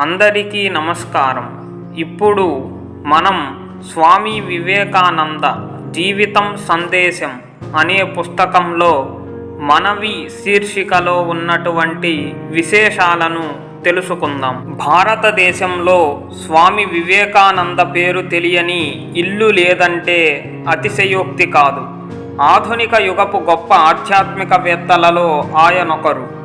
అందరికీ నమస్కారం. ఇప్పుడు మనం స్వామి వివేకానంద జీవితం సందేశం అనే పుస్తకంలో మనవి శీర్షికలో ఉన్నటువంటి విశేషాలను తెలుసుకుందాం. భారతదేశంలో స్వామి వివేకానంద పేరు తెలియని ఇల్లు లేదంటే అతిశయోక్తి కాదు. ఆధునిక యుగపు గొప్ప ఆధ్యాత్మికవేత్తలలో ఆయనొకరు.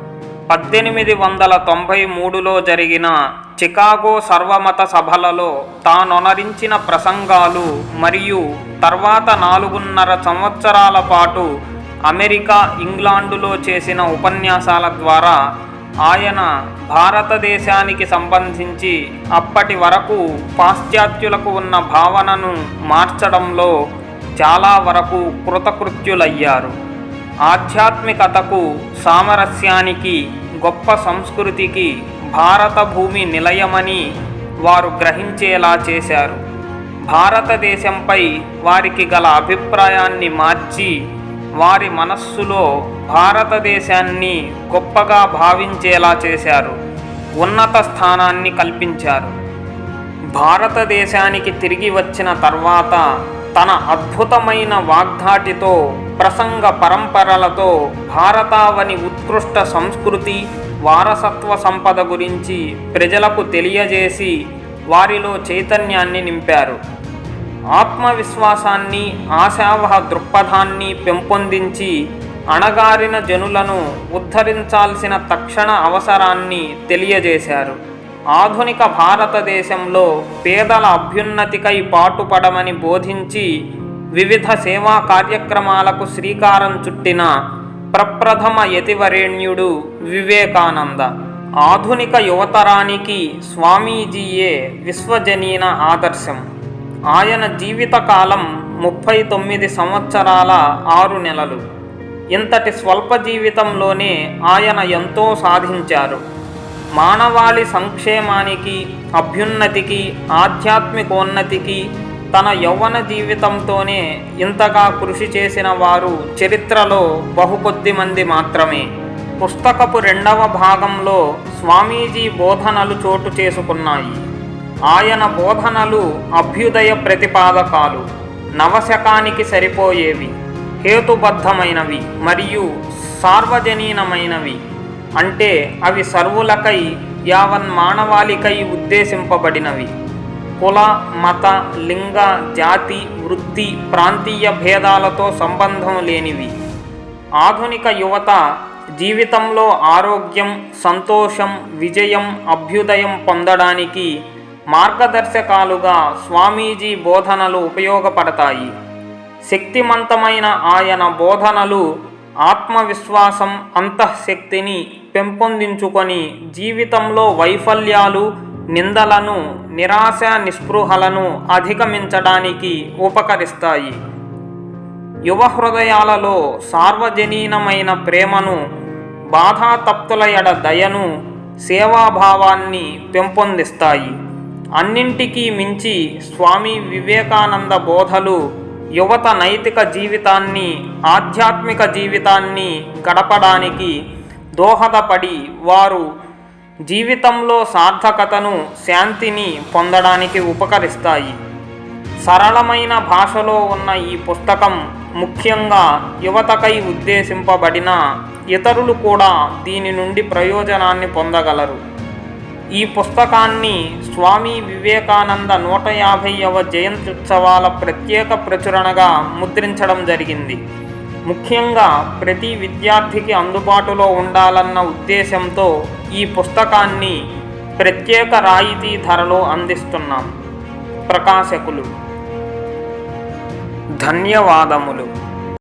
పద్దెనిమిది వందల తొంభై మూడులో జరిగిన చికాగో సర్వమత సభలలో తానొనరించిన ప్రసంగాలు మరియు తర్వాత నాలుగున్నర సంవత్సరాల పాటు అమెరికా ఇంగ్లాండులో చేసిన ఉపన్యాసాల ద్వారా ఆయన భారతదేశానికి సంబంధించి అప్పటి వరకు పాశ్చాత్యులకు ఉన్న భావనను మార్చడంలో చాలా వరకు కృతకృత్యులయ్యారు. ఆధ్యాత్మికతకు సామరస్యానికి గొప్ప సంస్కృతికి భారత భూమి నిలయమని వారు గ్రహించేలా చేశారు. భారతదేశంపై వారికి గల అభిప్రాయాన్ని మార్చి వారి మనస్సులో భారతదేశాన్ని గొప్పగా భావించేలా చేశారు. ఉన్నత స్థానాన్ని కల్పించారు. భారతదేశానికి తిరిగి వచ్చిన తర్వాత తన అద్భుతమైన వాగ్ధాటితో ప్రసంగ పరంపరలతో భారతావని ఉత్కృష్ట సంస్కృతి వారసత్వ సంపద గురించి ప్రజలకు తెలియజేసి వారిలో చైతన్యాన్ని నింపారు. ఆత్మవిశ్వాసాన్ని ఆశావహ దృక్పథాన్ని పెంపొందించి అణగారిన జనులను ఉద్ధరించాల్సిన తక్షణ అవసరాన్ని తెలియజేశారు. ఆధునిక భారతదేశంలో పేదల అభ్యున్నతికై పాటుపడమని బోధించి వివిధ సేవా కార్యక్రమాలకు శ్రీకారం చుట్టిన ప్రప్రథమ యతివరేణ్యుడు వివేకానంద. ఆధునిక యువతరానికి స్వామీజీయే విశ్వజనీన ఆదర్శం. ఆయన జీవితకాలం ముప్పై తొమ్మిది సంవత్సరాల ఆరు నెలలు. ఇంతటి స్వల్ప జీవితంలోనే ఆయన ఎంతో సాధించారు. మానవాళి సంక్షేమానికి అభ్యున్నతికి ఆధ్యాత్మికోన్నతికి తన యౌవన జీవితంతోనే ఇంతగా కృషి చేసిన వారు చరిత్రలో బహుకొద్ది మంది మాత్రమే. పుస్తకపు రెండవ భాగంలో స్వామీజీ బోధనలు చోటు చేసుకున్నాయి. ఆయన బోధనలు అభ్యుదయ ప్రతిపాదకాలు. నవశకానికి సరిపోయేవి హేతుబద్ధమైనవి మరియు సార్వజనీనమైనవి. అంటే అవి సర్వులకై యావన్ మానవాళికై ఉద్దేశింపబడినవి. కుల మత లింగ జాతి వృత్తి ప్రాంతీయ భేదాలతో సంబంధం లేనివి. ఆధునిక యువత జీవితంలో ఆరోగ్యం సంతోషం విజయం అభ్యుదయం పొందడానికి మార్గదర్శకాలుగా స్వామీజీ బోధనలు ఉపయోగపడతాయి. శక్తిమంతమైన ఆయన బోధనలు ఆత్మవిశ్వాసం అంతఃశక్తిని పెంపొందించుకొని జీవితంలో వైఫల్యాలు నిందలను నిరాశ నిస్పృహలను అధిగమించడానికి ఉపకరిస్తాయి. యువ హృదయాలలో సార్వజనీనమైన ప్రేమను బాధాతప్తుల ఎడ దయను సేవాభావాన్ని పెంపొందిస్తాయి. అన్నింటికీ మించి స్వామి వివేకానంద బోధలు యువత నైతిక జీవితాన్ని ఆధ్యాత్మిక జీవితాన్ని గడపడానికి దోహదపడి వారు జీవితంలో సార్థకతను శాంతిని పొందడానికి ఉపకరిస్తాయి. సరళమైన భాషలో ఉన్న ఈ పుస్తకం ముఖ్యంగా యువతకై ఉద్దేశింపబడిన ఇతరులు కూడా దీని నుండి ప్రయోజనాన్ని పొందగలరు. ఈ పుస్తకాన్ని స్వామి వివేకానంద నూట యాభైవ జయంత్యుత్సవాల ప్రత్యేక ప్రచురణగా ముద్రించడం జరిగింది. ముఖ్యంగా ప్రతి విద్యార్థికి అందుబాటులో ఉండాలన్న ఉద్దేశంతో ఈ పుస్తకాన్ని ప్రత్యేక రాయితీ ధరలో అందిస్తున్నాం. ప్రకాశకులు. ధన్యవాదములు.